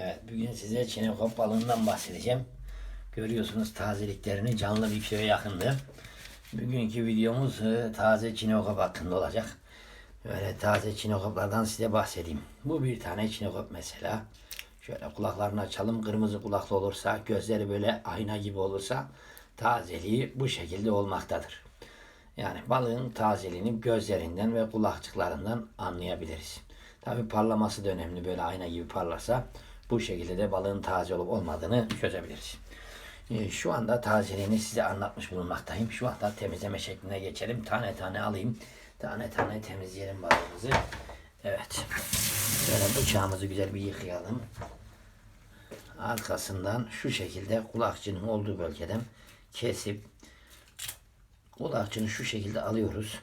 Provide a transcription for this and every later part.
Evet, bugün size çinekop balığından bahsedeceğim. Görüyorsunuz tazeliklerini canlı bir kiloya yakındı. Bugünkü videomuz e, taze çinekop hakkında olacak. Böyle taze çinekoplardan size bahsedeyim. Bu bir tane çinekop mesela. Şöyle kulaklarını açalım. Kırmızı kulaklı olursa, gözleri böyle ayna gibi olursa tazeliği bu şekilde olmaktadır. Yani balığın tazeliğini gözlerinden ve kulakçıklarından anlayabiliriz. Tabi parlaması da önemli. Böyle ayna gibi parlarsa bu şekilde de balığın taze olup olmadığını çözebiliriz. Ee, Şu anda tazeliğini size anlatmış bulunmaktayım. Şu anda temizleme şekline geçelim. Tane tane alayım. Tane tane temizleyelim balığımızı. Evet. Böyle bıçağımızı güzel bir yıkayalım. Arkasından şu şekilde kulakçının olduğu bölgeden kesip kulakçını şu şekilde alıyoruz.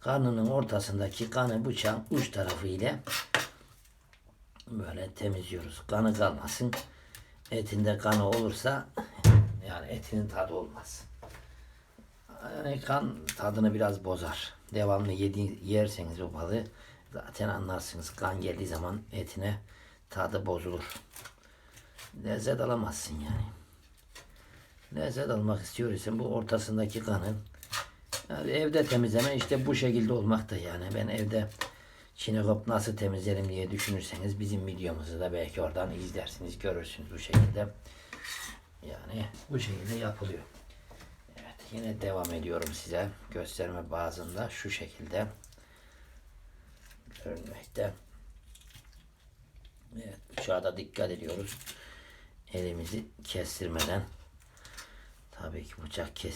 Karnının ortasındaki kanı bıçağın uç tarafı ile böyle temizliyoruz. Kanı kalmasın. Etinde kanı olursa yani etinin tadı olmaz. Yani kan tadını biraz bozar. Devamlı yedi, yerseniz o balığı zaten anlarsınız. Kan geldiği zaman etine tadı bozulur. Lezzet alamazsın yani. Lezzet almak istiyorsan bu ortasındaki kanın yani evde temizleme işte bu şekilde olmakta yani. Ben evde çinekop nasıl temizlerim diye düşünürseniz bizim videomuzu da belki oradan izlersiniz, görürsünüz bu şekilde. Yani bu şekilde yapılıyor. Evet yine devam ediyorum size. Gösterme bazında şu şekilde görünmekte. Evet bıçağa da dikkat ediyoruz. Elimizi kestirmeden tabii ki bıçak kes